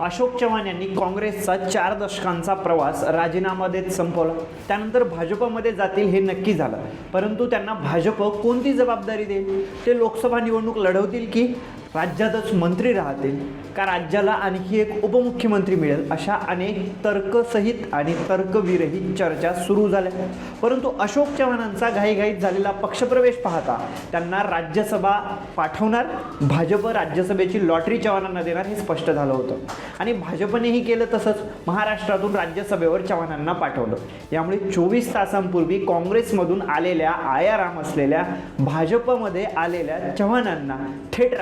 अशोक चव्हाण यांनी काँग्रेसचा चार दशकांचा प्रवास राजीनामा देत संपवला. त्यानंतर भाजपमध्ये जातील हे नक्की झालं. परंतु त्यांना भाजप कोणती जबाबदारी देईल? ते लोकसभा निवडणूक लढवतील की राज्यातच मंत्री राहतील का राज्याला आणखी एक उपमुख्यमंत्री मिळेल अशा अनेक तर्कसहित आणि तर्कविरहित चर्चा सुरू झाल्या. परंतु अशोक चव्हाणांचा घाईघाईत झालेला पक्षप्रवेश पाहता त्यांना राज्यसभा पाठवणार भाजप राज्यसभेची लॉटरी चव्हाणांना देणार हे स्पष्ट झालं होतं. आणि भाजपनेही केलं तसंच महाराष्ट्रातून राज्यसभेवर चव्हाणांना पाठवलं. यामुळे चोवीस तासांपूर्वी काँग्रेसमधून आलेल्या आयाराम असलेल्या भाजपमध्ये आलेल्या चव्हाणांना थेट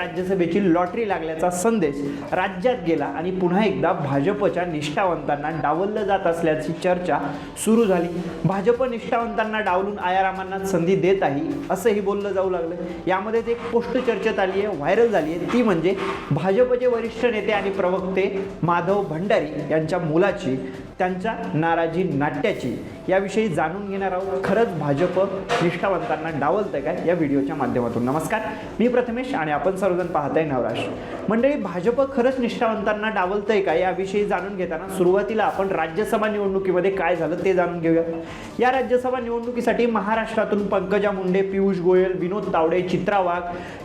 देखील लॉटरी लागल्याचा संदेश राज्यात गेला आणि पुन्हा एकदा भाजपच्या निष्ठावंतांना डावललं जात असल्याची चर्चा सुरू झाली. भाजप निष्ठावंतांना डावलून आयारामांना संधी देत आहे असंही बोललं जाऊ लागलं. यामध्ये एक पोस्ट चर्चेत आली आहे व्हायरल झाली आहे. ती म्हणजे भाजपचे वरिष्ठ नेते आणि प्रवक्ते माधव भंडारी यांच्या मुलाची त्यांच्या नाराजी नाट्याची याविषयी जाणून घेणार आहोत. खरंच भाजप निष्ठावंतांना डावलतं काय? या व्हिडिओच्या माध्यमातून. नमस्कार. मी प्रथमेश आणि आपण सर्वजण पाहताय नवराश. मंडळी भाजप खरंच निष्ठावंतांना डावलतंय का याविषयी जाणून घेताना सुरुवातीला आपण राज्यसभा निवडणुकीमध्ये काय झालं ते जाणून घेऊया. या राज्यसभा निवडणुकीसाठी महाराष्ट्रातून पंकजा मुंडे पियुष गोयल विनोद तावडे चित्रा वाघ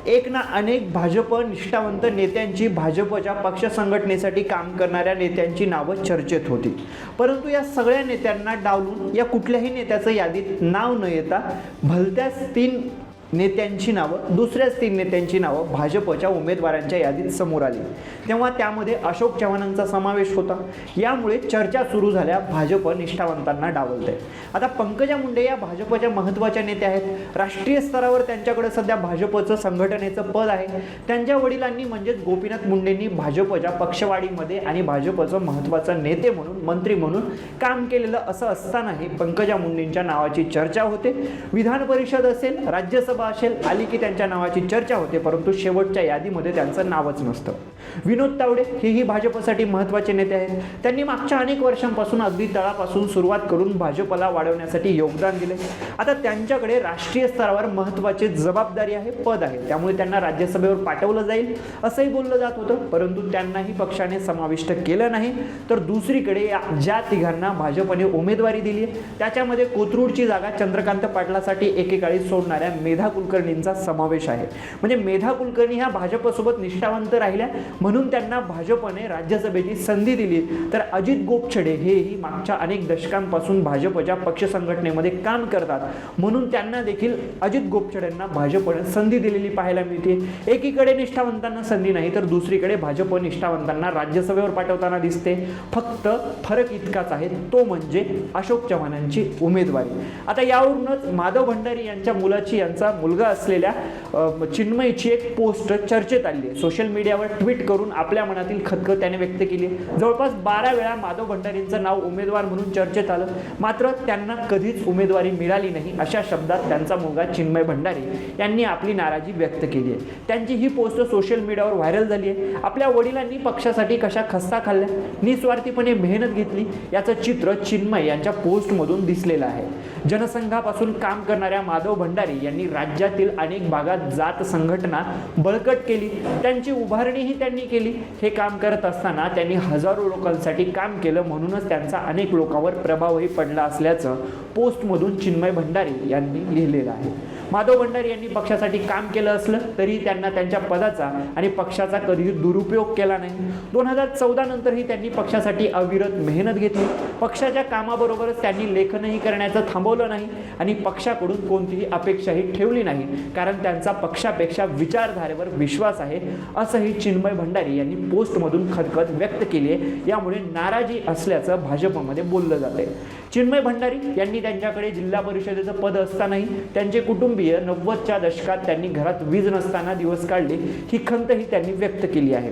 एक ना अनेक भाजप निष्ठावंत नेत्यांची भाजपच्या पक्ष संघटनेसाठी काम करणाऱ्या नेत्यांची नावं चर्चेत होती. परंतु या सगळ्या नेत्यांना डावलून या कुठल्याही नेत्याचं यादीत नाव न येता भलत्याच तीन नेत्यांची नावं दुसऱ्याच तीन नेत्यांची नावं भाजपच्या उमेदवारांच्या यादीत समोर आली. तेव्हा त्यामध्ये अशोक चव्हाणांचा समावेश होता. यामुळे चर्चा सुरू झाल्या भाजप निष्ठावंतांना डावलते. आता पंकजा मुंडे या भाजपच्या महत्त्वाच्या नेत्या आहेत. राष्ट्रीय स्तरावर त्यांच्याकडे सध्या भाजपचं संघटनेचं पद आहे. त्यांच्या वडिलांनी म्हणजेच गोपीनाथ मुंडेंनी भाजपच्या पक्षवाढीमध्ये आणि भाजपचं महत्त्वाचं नेते म्हणून मंत्री म्हणून काम केलेलं असं असतानाही पंकजा मुंडेंच्या नावाची चर्चा होते. विधान परिषद असेल राज्यसभा असेल आली की त्यांच्या नावाची चर्चा होते परंतु शेवटच्या यादीमध्ये त्यांचं नावच नसतं. विनोद तावडे हेही भाजपसाठी महत्त्वाचे नेते आहेत. त्यांनी मागच्या अनेक वर्षांपासून अगदी तळापासून सुरुवात करून भाजपला वाढवण्यासाठी योगदान दिले आता त्यांच्याकडे राष्ट्रीय स्तरावर महत्त्वाची जबाबदारी आहे पद आहे. त्यामुळे त्यांना राज्यसभेवर पाठवलं जाईल असंही बोललं जात होतं. परंतु त्यांनाही पक्षाने समाविष्ट केलं नाही. तर दुसरीकडे या ज्या तिघांना भाजपने उमेदवारी दिली त्याच्यामध्ये कोथरूडची जागा चंद्रकांत पाटलासाठी एकेकाळी सोडणाऱ्या मेधा कुलकर्णींचा समावेश आहे. म्हणजे मेधा कुलकर्णी ह्या भाजपसोबत निष्ठावंत राहिल्या. म्हणून त्यांना भाजपने राज्यसभेची संधी दिली. तर अजित गोपछडे हेही मागच्या अनेक दशकांपासून भाजपच्या पक्ष संघटनेमध्ये काम करतात. म्हणून त्यांना देखील अजित गोपछडेंना भाजपने संधी दिलेली पाहायला मिळते. एकीकडे निष्ठावंतांना संधी नाही तर दुसरीकडे भाजप निष्ठावंतांना राज्यसभेवर पाठवताना दिसते. फक्त फरक इतकाच आहे तो म्हणजे अशोक चव्हाणांची उमेदवारी. आता यावरूनच माधव भंडारी यांच्या मुलाची यांचा मुलगा असलेल्या चिन्मयची एक पोस्ट चर्चेत आली आहे. सोशल मीडियावर ट्विट करून आपल्या मनातील खतखत त्याने व्यक्त केली आहे. जवळपास बारा वेळा माधव भंडारींचं नाव उमेदवार म्हणून चर्चेत आलं. मात्र त्यांना कधीच उमेदवारी मिळाली नाही अशा शब्दात त्यांचा मुलगा चिन्मय भंडारी यांनी आपली नाराजी व्यक्त केली आहे. त्यांची ही पोस्ट सोशल मीडियावर व्हायरल झाली आहे. आपल्या वडिलांनी पक्षासाठी कशा खस्ता खाल्ल्या? निस्वार्थीपणे मेहनत घेतली. याचं चित्र चिन्मय यांच्या पोस्टमधून दिसलेलं आहे. जनसंघापासून काम करणाऱ्या माधव भंडारी यांनी राज्यातील अनेक भागात जात संघटना बळकट केली. त्यांची उभारणीही त्यांनी केली. हे काम करत असताना त्यांनी हजारो लोकांसाठी काम केलं. म्हणूनच त्यांचा अनेक लोकांवर प्रभावही पडला असल्याचं पोस्टमधून चिन्मय भंडारी यांनी लिहिलेलं आहे. माधव भंडारी यांनी पक्षासाठी काम केलं असलं तरी त्यांना त्यांच्या पदाचा आणि पक्षाचा कधीही दुरुपयोग केला नाही. दोन हजार चौदा नंतरही त्यांनी पक्षासाठी अविरत मेहनत घेतली. पक्षाच्या कामाबरोबरच त्यांनी लेखनही करण्याचं थांबवलं नाही आणि पक्षाकडून कोणतीही अपेक्षाही ठेवली नाही. कारण त्यांचा पक्षापेक्षा विचारधारेवर विश्वास आहे असंही चिन्मय भंडारी यांनी पोस्टमधून खदखद व्यक्त केली आहे. यामुळे नाराजी असल्याचं भाजपमध्ये बोललं जाते चिन्मय भंडारी यांनी त्यांच्याकडे जिल्हा परिषदेचं पद असतानाही त्यांचे कुटुंबीय नव्वदच्या दशकात त्यांनी घरात वीज नसताना दिवस काढले ही खंतही त्यांनी व्यक्त केली आहे.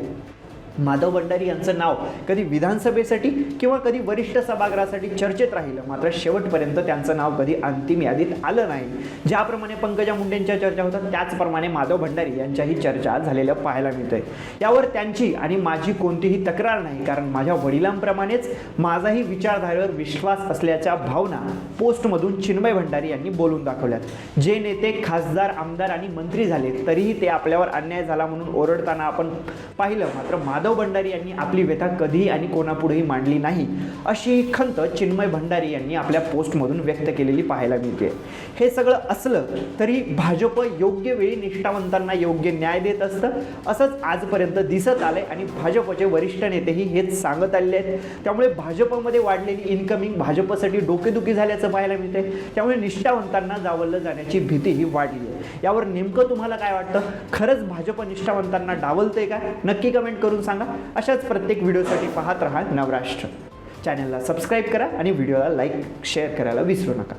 माधव भंडारी यांचं नाव कधी विधानसभेसाठी किंवा कधी वरिष्ठ सभागृहासाठी चर्चेत राहिलं. मात्र शेवटपर्यंत त्यांचं नाव कधी अंतिम यादीत आलं नाही. ज्याप्रमाणे पंकजा मुंडेंच्या चर्चा होतात त्याचप्रमाणे माधव भंडारी यांच्याही चर्चा झालेल्या पाहायला मिळतंय. यावर त्यांची आणि माझी कोणतीही तक्रार नाही कारण माझ्या वडिलांप्रमाणेच माझाही विचारधारेवर विश्वास असल्याच्या भावना पोस्टमधून चिन्मय भंडारी यांनी बोलून दाखवल्यात. जे नेते खासदार आमदार आणि मंत्री झाले तरीही ते आपल्यावर अन्याय झाला म्हणून ओरडताना आपण पाहिलं. मात्र माधव माधव भंडारी यांनी आपली व्यथा कधीही आणि कोणापुढेही मांडली नाही अशी खंत चिन्मय भंडारी यांनी आपल्या पोस्टमधून व्यक्त केलेली पाहायला मिळते. हे सगळं असलं तरी भाजप योग्य वेळी निष्ठावंतांना योग्य न्याय देत असतं असंच आजपर्यंत दिसत आलंय आणि भाजपचे वरिष्ठ नेतेही हेच सांगत आलेले आहेत. त्यामुळे भाजपमध्ये वाढलेली इन्कमिंग भाजपसाठी डोकेदुखी झाल्याचं पाहायला मिळते त्यामुळे निष्ठावंतांना जावलं जाण्याची भीती ही वाढली आहे. यावर नेमकं तुम्हाला काय वाटतं? खरंच भाजप निष्ठावंतांना डावलतंय का? नक्की कमेंट करून सांगा. अशाच प्रत्येक व्हिडिओसाठी पाहत राहा नवराष्ट्र. चॅनलला सबस्क्राईब करा आणि व्हिडिओला लाईक शेअर करायला विसरू नका.